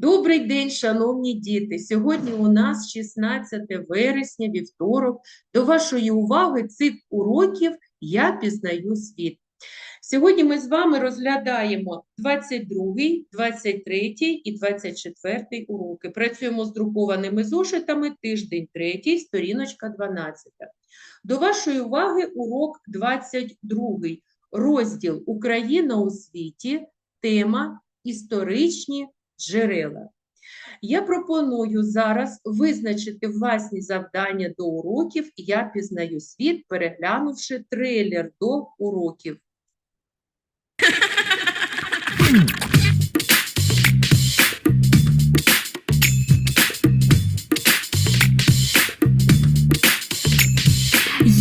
Добрий день, шановні діти! Сьогодні у нас 16 вересня, вівторок. До вашої уваги цикл уроків «Я пізнаю світ». Сьогодні ми з вами розглядаємо 22, 23 і 24 уроки. Працюємо з друкованими зошитами, тиждень 3, сторіночка 12. До вашої уваги урок 22, розділ «Україна у світі», тема «Історичні джерела». Я пропоную зараз визначити власні завдання до уроків «Я пізнаю світ», переглянувши трейлер до уроків.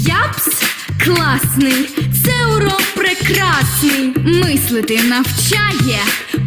Япс класний, це урок прекрасний. Мислити навчає,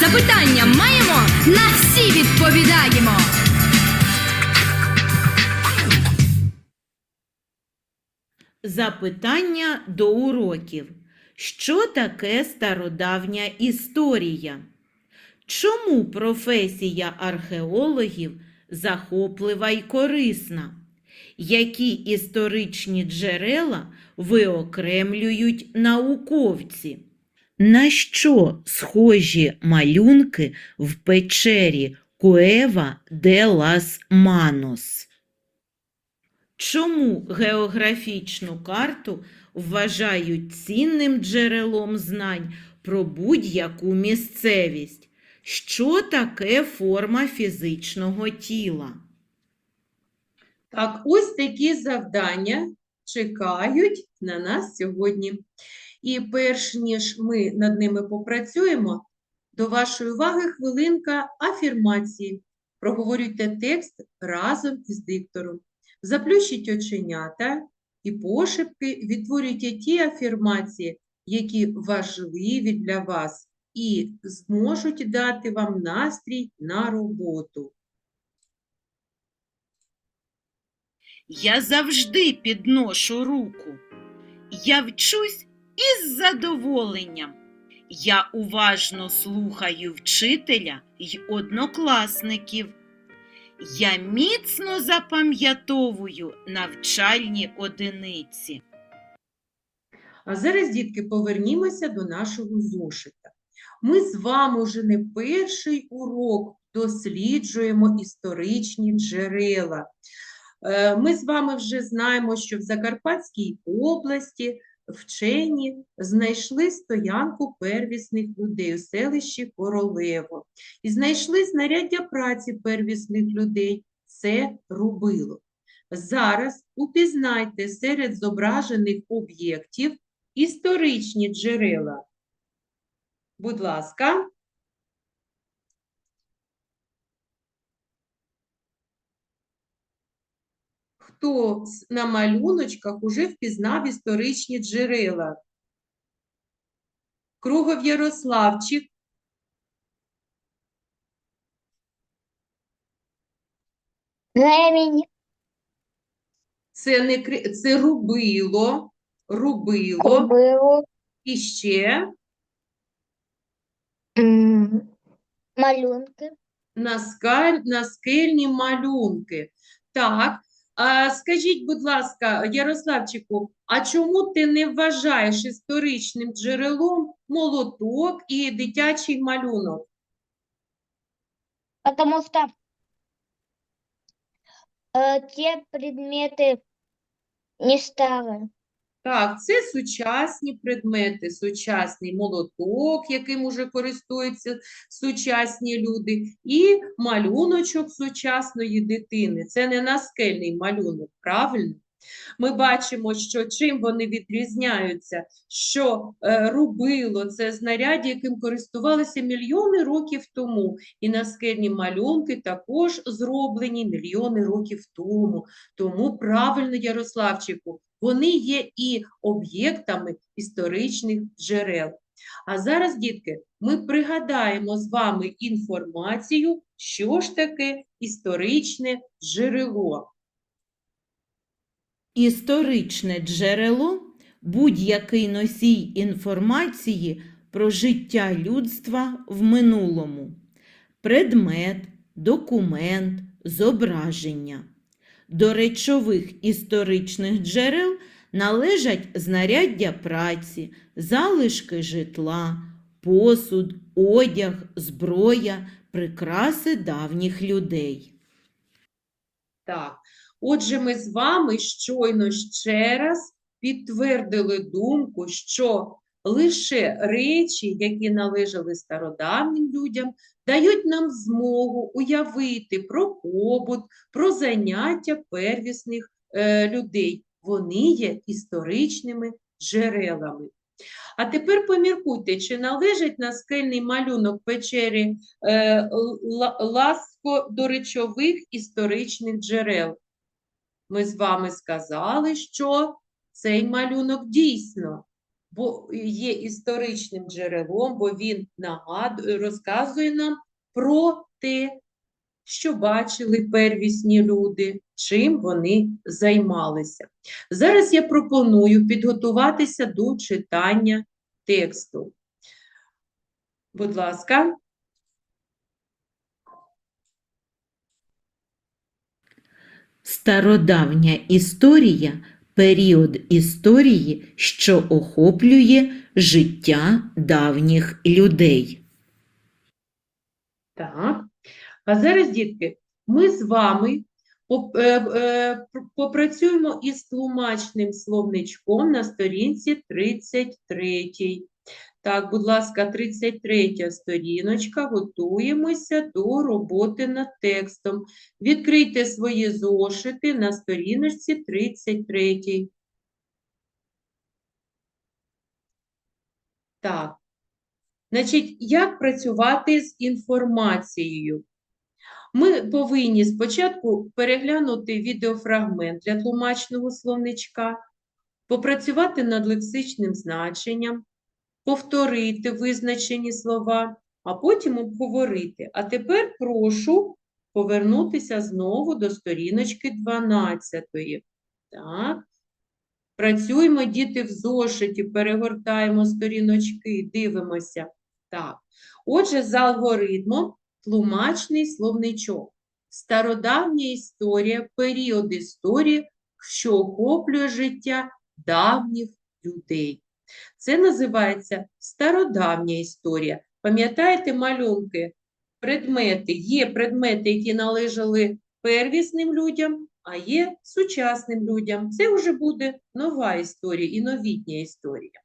Запитання маємо, на всі відповідаємо. Запитання до уроків. Що таке стародавня історія? Чому професія археологів захоплива й корисна? Які історичні джерела виокремлюють науковці? На що схожі малюнки в печері Куева де лас Манос? Чому географічну карту вважають цінним джерелом знань про будь-яку місцевість? Що таке форма фізичного тіла? Так, ось такі завдання чекають на нас сьогодні. І перш ніж ми над ними попрацюємо, до вашої уваги хвилинка афірмації. Проговорюйте текст разом із диктором. Заплющіть оченята і пошепки відтворюйте ті афірмації, які важливі для вас і зможуть дати вам настрій на роботу. Я завжди підношу руку. Я вчусь із задоволенням. Я уважно слухаю вчителя й однокласників. Я міцно запам'ятовую навчальні одиниці. А зараз, дітки, повернімося до нашого зошита. Ми з вами вже не перший урок досліджуємо історичні джерела. Е, Ми з вами вже знаємо, що в Закарпатській області вчені знайшли стоянку первісних людей у селищі Королево. І знайшли знаряддя праці первісних людей – це рубило. Зараз упізнайте серед зображених об'єктів історичні джерела. Будь ласка. Хто на малюночках уже впізнав історичні джерела? Кругов Ярославчик. Ремінь, Це не це рубило, рубило. кобилу, І ще м, малюнки. наскаль, наскельні малюнки. Так, а скажіть, будь ласка, Ярославчику, а чому ти не вважаєш історичним джерелом молоток і дитячий малюнок? Потому что э, те предметы не старые. Так, це сучасні предмети, сучасний молоток, яким уже користуються сучасні люди, і малюночок сучасної дитини. Це не наскельний малюнок, правильно? Ми бачимо, що чим вони відрізняються, що е, рубило це знаряддя, яким користувалися мільйони років тому, і наскельні малюнки також зроблені мільйони років тому. Тому правильно, Ярославчику, вони є і об'єктами історичних джерел. А зараз, дітки, ми пригадаємо з вами інформацію, що ж таке історичне джерело. Історичне джерело будь-який носій інформації про життя людства в минулому, предмет, документ, зображення. До речових історичних джерел належать знаряддя праці, залишки житла, посуд, одяг, зброя, прикраси давніх людей. Так, отже, ми з вами щойно ще раз підтвердили думку, що лише речі, які належали стародавнім людям, дають нам змогу уявити про побут, про заняття первісних е, людей. Вони є історичними джерелами. А тепер поміркуйте, чи належить наскельний малюнок печері е, ласко до речових історичних джерел. Ми з вами сказали, що цей малюнок дійсно бо є історичним джерелом, бо він нагадує, розказує нам про те, що бачили первісні люди, чим вони займалися. Зараз я пропоную підготуватися до читання тексту. Будь ласка. Стародавня історія період історії, що охоплює життя давніх людей. Так. А зараз, дітки, ми з вами е, е, пр- попрацюємо із тлумачним словничком на сторінці 33. Так, будь ласка, 33 сторіночка, готуємося до роботи над текстом. Відкрийте свої зошити на сторіночці 33. Так. Значить, як працювати з інформацією? Ми повинні спочатку переглянути відеофрагмент для тлумачного словничка, попрацювати над лексичним значенням, повторити визначені слова, а потім обговорити. А тепер прошу повернутися знову до сторіночки 12. Так. Працюємо, діти, в зошиті, перегортаємо сторіночки, дивимося. Так. Отже, за алгоритмом тлумачний словничок. Стародавня історія, період історії, що охоплює життя давніх людей. Це називається стародавня історія. Пам'ятаєте малюнки? Предмети. Є предмети, які належали первісним людям, а є сучасним людям. Це вже буде нова історія і новітня історія.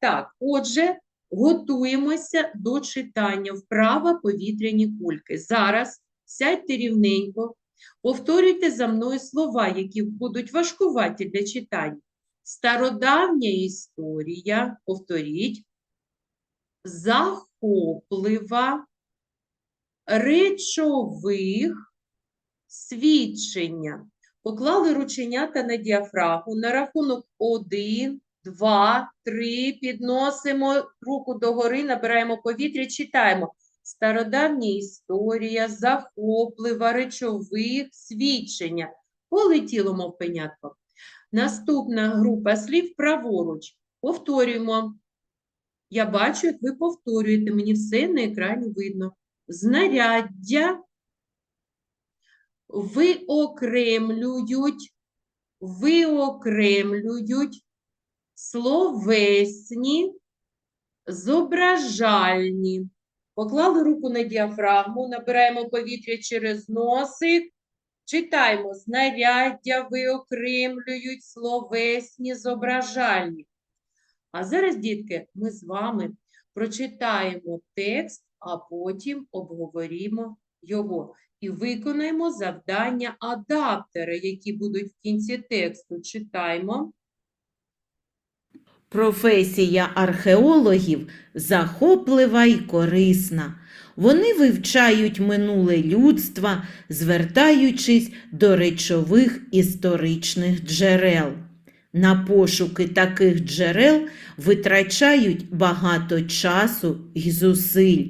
Так, отже, готуємося до читання вправа повітряні кульки. Зараз сядьте рівненько, повторюйте за мною слова, які будуть важкуваті для читання. Стародавня історія, повторіть, захоплива, речових, свідчення. Поклали рученята на діафрагму. На рахунок 1, 2, 3, підносимо руку догори, набираємо повітря, читаємо. Стародавня історія, захоплива, речових, свідчення. Полетіло, мов пенятко. Наступна група слів праворуч. Повторюємо. Я бачу, як ви повторюєте. Мені все на екрані видно. Знаряддя виокремлюють, виокремлюють словесні, зображальні. Поклали руку на діафрагму, набираємо повітря через носик. Читаємо. Знаряддя виокремлюють словесні, зображальні. А зараз, дітки, ми з вами прочитаємо текст, а потім обговоримо його. і виконаємо завдання адаптера, які будуть в кінці тексту. Читаємо. Професія археологів захоплива й корисна. Вони вивчають минуле людства, звертаючись до речових історичних джерел. На пошуки таких джерел витрачають багато часу й зусиль.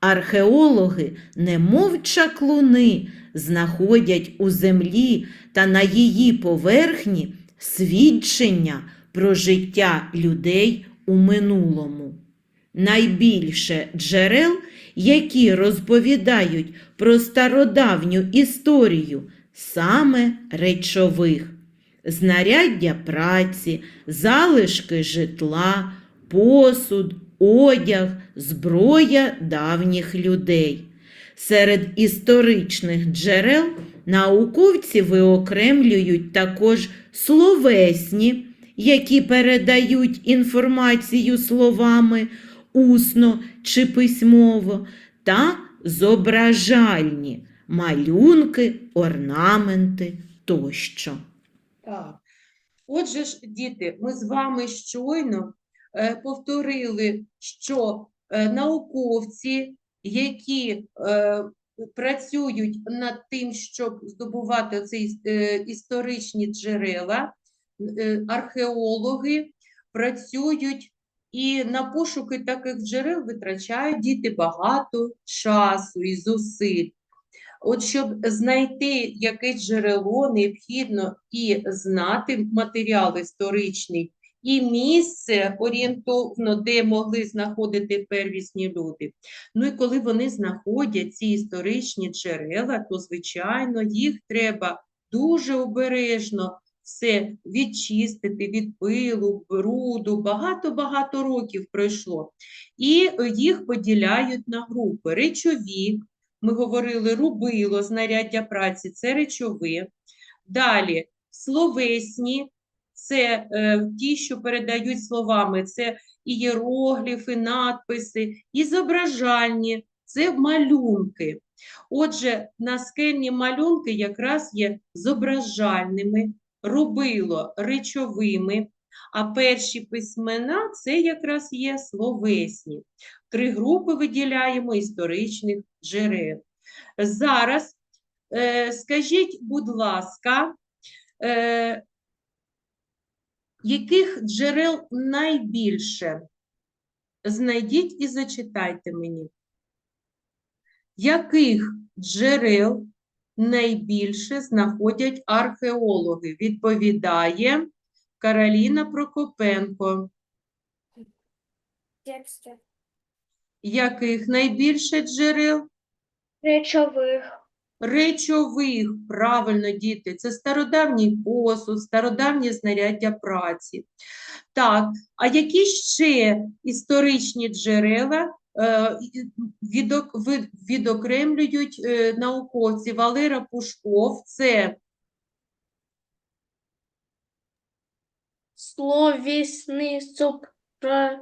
Археологи, немов чаклуни, знаходять у землі та на її поверхні свідчення про життя людей у минулому. Найбільше джерел, які розповідають про стародавню історію, саме речових, знаряддя праці, залишки житла, посуд, одяг, зброя давніх людей. Серед історичних джерел науковці виокремлюють також словесні, які передають інформацію словами усно чи письмово, та зображальні малюнки, орнаменти тощо. Так. Отже ж, діти, ми з вами щойно е, повторили, що е, науковці, які е, працюють над тим, щоб здобувати ці історичні джерела, археологи працюють і на пошуки таких джерел витрачають діти багато часу і зусиль. От щоб знайти якесь джерело, необхідно і знати матеріал історичний, і місце орієнтовно, де могли знаходити первісні люди. Ну і коли вони знаходять ці історичні джерела, то, звичайно, їх треба дуже обережно все відчистити від пилу, бруду, багато-багато років пройшло. І їх поділяють на групи речові, ми говорили рубило, знаряддя праці це речові. Далі словесні, це е, ті, що передають словами, це ієрогліфи, надписи, і зображальні, це малюнки. Отже, наскельні малюнки якраз є зображальними, рубило речовими, а перші письмена це якраз є словесні. Три групи виділяємо історичних джерел. Зараз е, скажіть, будь ласка, е, яких джерел найбільше? Знайдіть і зачитайте мені. Яких джерел найбільше знаходять археологи? Відповідає Кароліна Прокопенко. Тексти. Яких найбільше джерел? Речових. Речових, правильно, діти, це стародавній посуд, стародавнє знаряддя праці. Так, а які ще історичні джерела е, відокремлюють е, науковці Валера Пушков? Це Словесні зображені.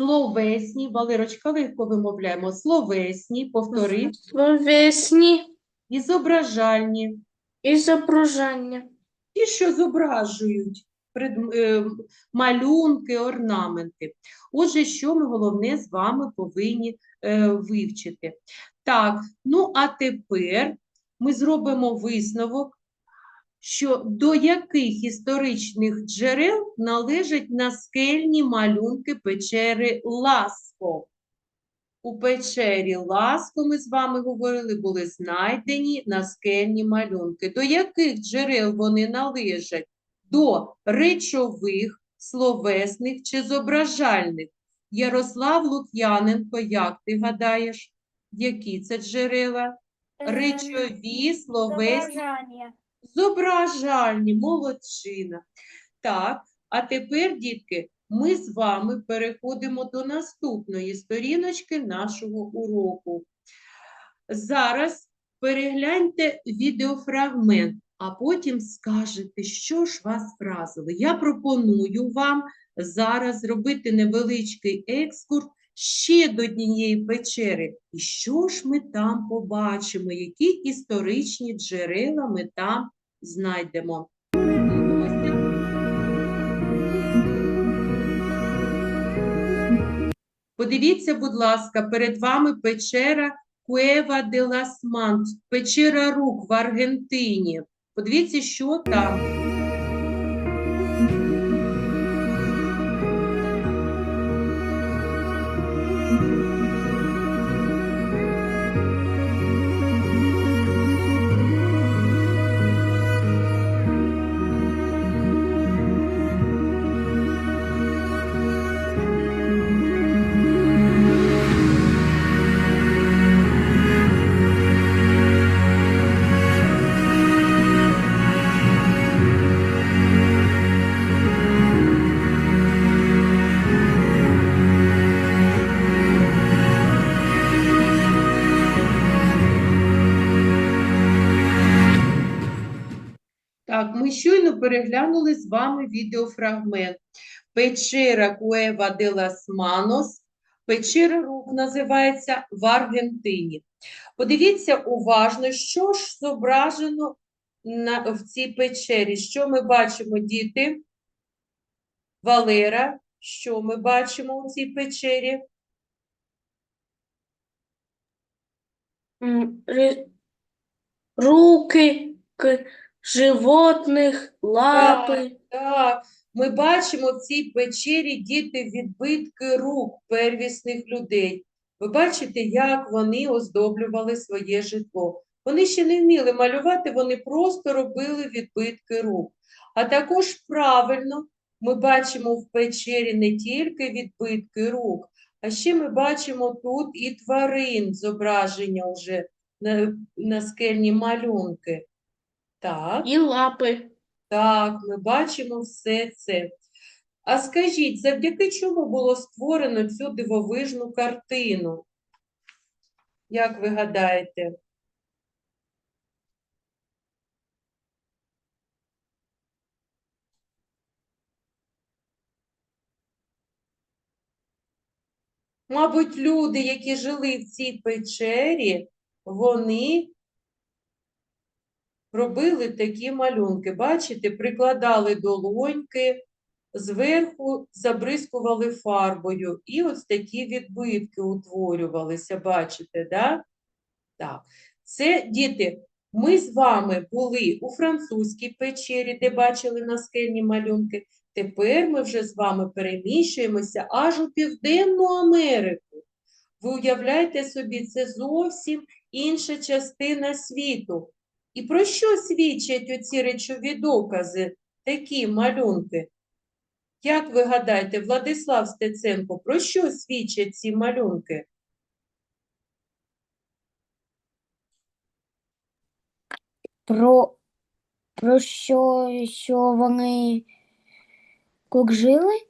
словесні, Валерочка, легко вимовляємо, словесні, повтори, Словесні і зображальні. і зображення. Ті, що зображують малюнки, орнаменти. Отже, що ми головне з вами повинні е, вивчити. Так, ну а тепер ми зробимо висновок, що до яких історичних джерел належать наскельні малюнки печери Ласко. У печері Ласко, ми з вами говорили, були знайдені наскельні малюнки. До яких джерел вони належать? До речових, словесних чи зображальних? Ярослав Лук'яненко, як ти гадаєш, які це джерела? Речові, словесні, зображальні, молодчина. Так, а тепер, дітки, ми з вами переходимо до наступної сторіночки нашого уроку. Зараз перегляньте відеофрагмент, а потім скажете, що ж вас вразило. Я пропоную вам зараз зробити невеличкий екскурс ще до однієї печери. І що ж ми там побачимо? Які історичні джерела ми там знайдемо? Подивіться, будь ласка, перед вами печера Куева де лас печера рук в Аргентині. Подивіться, що там. Переглянули з вами відеофрагмент. Печера Куева де лас Манос, печера рук називається в Аргентині. Подивіться уважно, що ж зображено на, в цій печері. Що ми бачимо, діти? Валера, що ми бачимо у цій печері? Руки животних, лапи. Так, ми бачимо в цій печері діти відбитки рук первісних людей. Ви бачите, як вони оздоблювали своє житло. Вони ще не вміли малювати, вони просто робили відбитки рук. А також правильно ми бачимо в печері не тільки відбитки рук, а ще ми бачимо тут і тварин, зображення вже на, на скельні малюнки. Так. І лапи. Так, ми бачимо все це. А скажіть, завдяки чому було створено цю дивовижну картину? Як ви гадаєте? Мабуть, люди, які жили в цій печері, вони робили такі малюнки. Бачите, прикладали долоньки, зверху забризкували фарбою, і ось такі відбитки утворювалися. Бачите, да? Так. Це, діти, ми з вами були у французькій печері, де бачили наскельні малюнки. Тепер ми вже з вами переміщуємося аж у Південну Америку. Ви уявляєте собі, це зовсім інша частина світу. І про що свідчать оці речові докази, такі малюнки? Як ви гадаєте, Владислав Стеценко, про що свідчать ці малюнки? Про, про що, що вони як жили?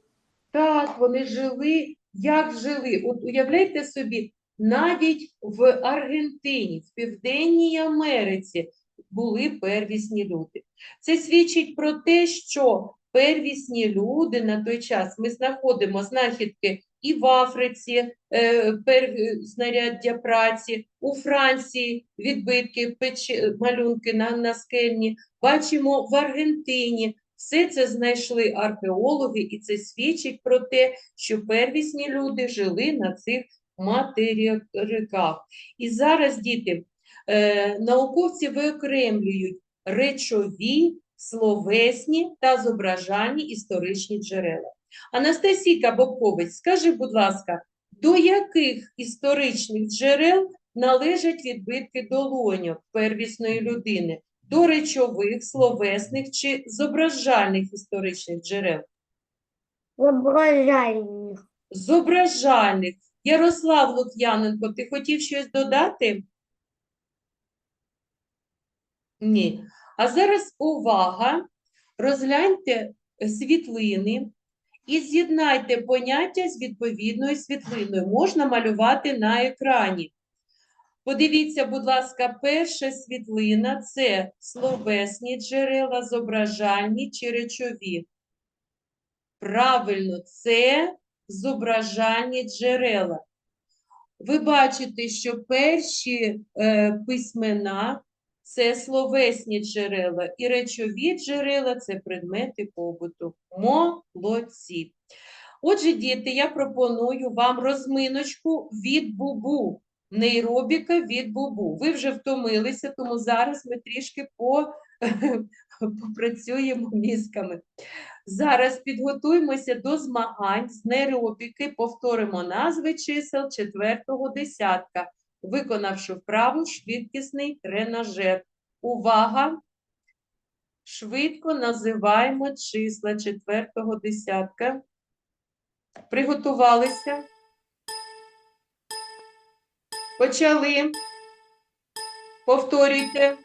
Так, вони жили, як жили. От уявляйте собі, навіть в Аргентині, в Південній Америці були первісні люди. Це свідчить про те, що первісні люди на той час ми знаходимо знахідки і в Африці, е, пер, знаряддя праці, у Франції відбитки, печ, малюнки на, на скельні, бачимо в Аргентині. Все це знайшли археологи, і це свідчить про те, що первісні люди жили на цих материках. І зараз, діти, е, науковці виокремлюють речові, словесні та зображальні історичні джерела. Анастасійка Бобковець, скажи, будь ласка, до яких історичних джерел належать відбитки долоньок первісної людини? До речових, словесних чи зображальних історичних джерел? Зображальних. Зображальних. Ярослав Лук'яненко, ти хотів щось додати? Ні. А зараз увага. Розгляньте світлини і з'єднайте поняття з відповідною світлиною. Можна малювати на екрані. Подивіться, будь ласка, перша світлина – це словесні джерела, зображальні чи речові. Правильно, це зображальні джерела. ви бачите, що перші е, письмена це словесні джерела, і речові джерела це предмети побуту. Молодці. Отже, діти, я пропоную вам розминочку від бубу, нейробіка від бубу. Ви вже втомилися, тому зараз ми трішки по, попрацюємо мізками. Зараз підготуємося до змагань з нейробіки, повторимо назви чисел четвертого десятка, виконавши вправу швидкісний тренажер. Увага! Швидко називаємо числа четвертого десятка. Приготувалися. Почали. Повторюйте.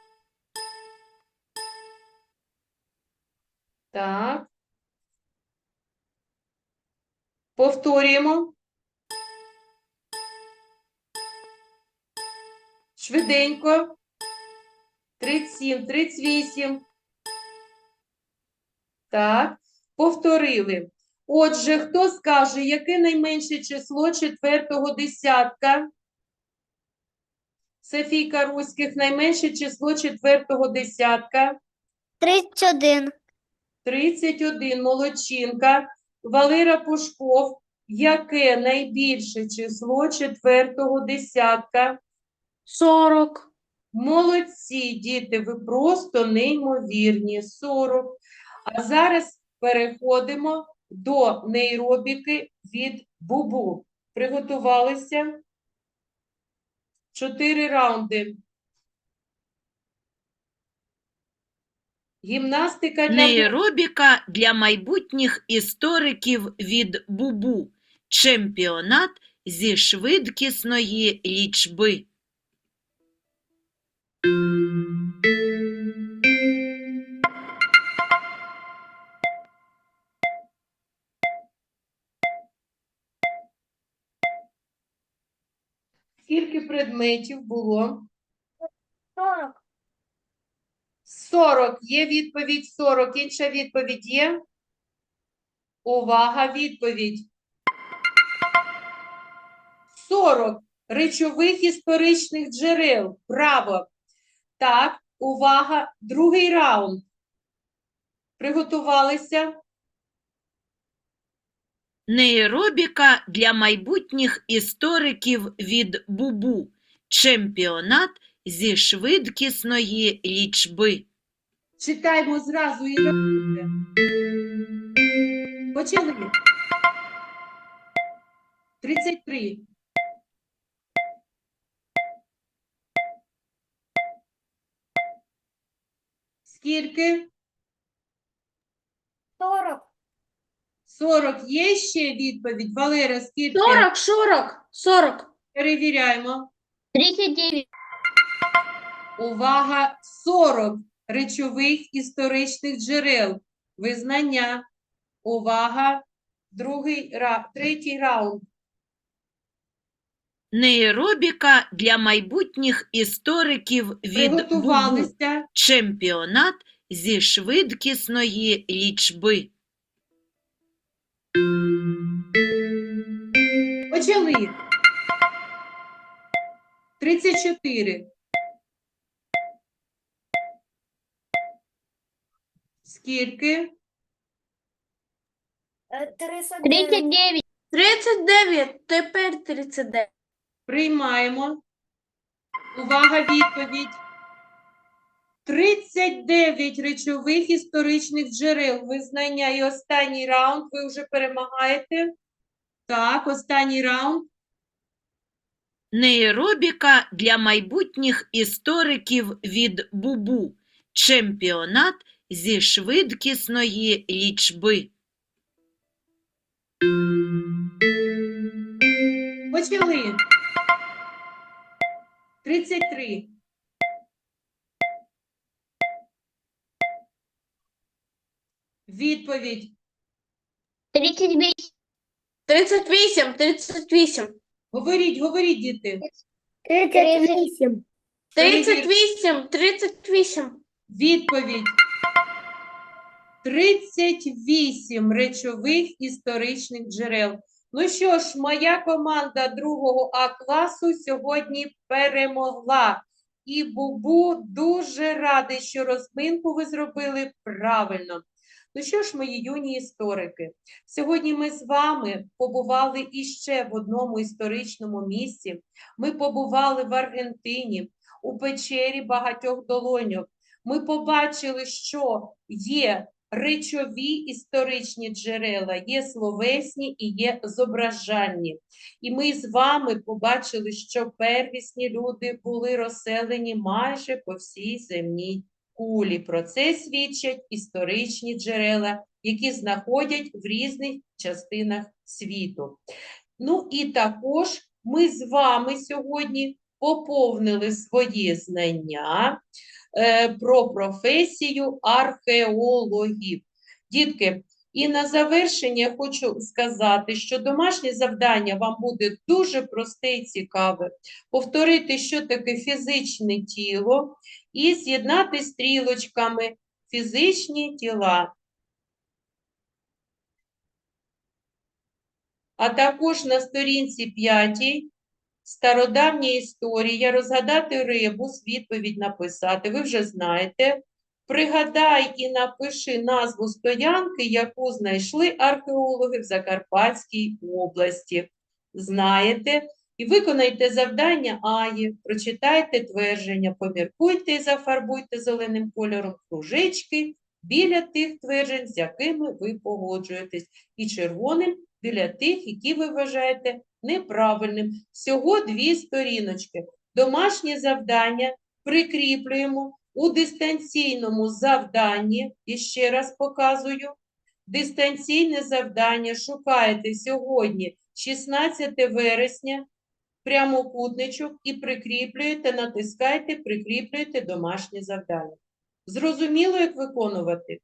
Так. Повторюємо. Швиденько. 37, 38. Так. Повторили. Отже, хто скаже, яке найменше число четвертого десятка? Софійка Руських, найменше число четвертого десятка. 31. 31, молодчинка. Валера Пушков, яке найбільше число четвертого десятка? 40. Молодці, діти, ви просто неймовірні. 40. А зараз переходимо до нейробіки від бубу. Приготувалися? Чотири раунди. Гімнастика для. Нейробіка для майбутніх істориків від Бубу. Чемпіонат зі швидкісної лічби. Предметів було? 40. 40. Є відповідь 40. Інша відповідь є? Увага, відповідь. 40 речових історичних джерел. Браво. Так, увага, другий раунд. Приготувалися? Нейробіка для майбутніх істориків від Бубу. Чемпіонат зі швидкісної лічби. Читаємо зразу і рахуйте. Почали. 33. Скільки? 40. 40. Є ще відповідь? Валера, скільки? 40, 40, 40. Перевіряємо. 39. Увага! 40 речових історичних джерел. Визнання. Увага! Другий, ра... третій раунд. Нейробіка для майбутніх істориків від. Приготувалися. Чемпіонат зі швидкісної лічби. Почали. 34. Скільки? 39. 39, тепер 39. Приймаємо. Увага, відповідь. 39 речових історичних джерел. Визнання і останній раунд. Ви вже перемагаєте. Так, останній раунд. Нейробіка для майбутніх істориків від Бубу. Чемпіонат зі швидкісної лічби. Почали. 33. Відповідь. 38. 38, 38. Говоріть, говоріть, діти. 38. 38, 38. Відповідь. 38 речових історичних джерел. Ну що ж, моя команда другого А класу сьогодні перемогла. І Бубу дуже радий, що розминку ви зробили правильно. Ну що ж, мої юні історики, сьогодні ми з вами побували іще в одному історичному місці. Ми побували в Аргентині, у печері багатьох долоньок. Ми побачили, що є речові історичні джерела, є словесні і є зображальні. І ми з вами побачили, що первісні люди були розселені майже по всій земній кулі. Про це свідчать історичні джерела, які знаходять в різних частинах світу. Ну і також ми з вами сьогодні поповнили свої знання е, про професію археологів. Дітки, і на завершення хочу сказати, що домашнє завдання вам буде дуже просте і цікаве. Повторити, що таке фізичне тіло, і з'єднати стрілочками фізичні тіла. А також на сторінці 5 стародавня історія, розгадати ребус, відповідь написати. Ви вже знаєте. Пригадай і напиши назву стоянки, яку знайшли археологи в Закарпатській області. Знаєте, і виконайте завдання Аї, прочитайте твердження, поміркуйте і зафарбуйте зеленим кольором кружечки біля тих тверджень, з якими ви погоджуєтесь, і червоним біля тих, які ви вважаєте неправильним. Всього дві сторіночки. Домашнє завдання прикріплюємо у дистанційному завданні, і ще раз показую, дистанційне завдання шукаєте сьогодні, 16 вересня, прямокутничок і прикріплюєте, натискайте, прикріплюєте домашнє завдання. Зрозуміло, як виконувати?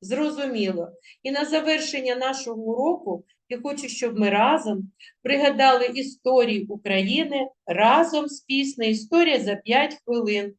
Зрозуміло. І на завершення нашого уроку я хочу, щоб ми разом пригадали історію України разом з піснею «Історія за 5 хвилин».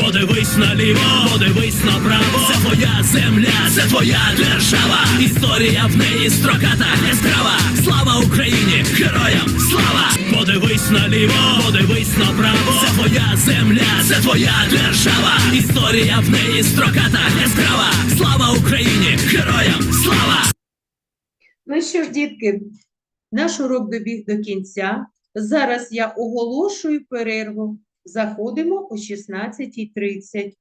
Подивись наліво, подивись направо. Це твоя земля, це твоя держава. Історія в неї строката, яскрава. Слава Україні, героям слава! Подивись наліво, подивись направо. Це твоя земля, це твоя держава. Історія в неї строката, яскрава. Слава Україні, героям слава! Ну що ж, дітки, наш урок добіг до кінця. Зараз я оголошую перерву. Заходимо о 16.30.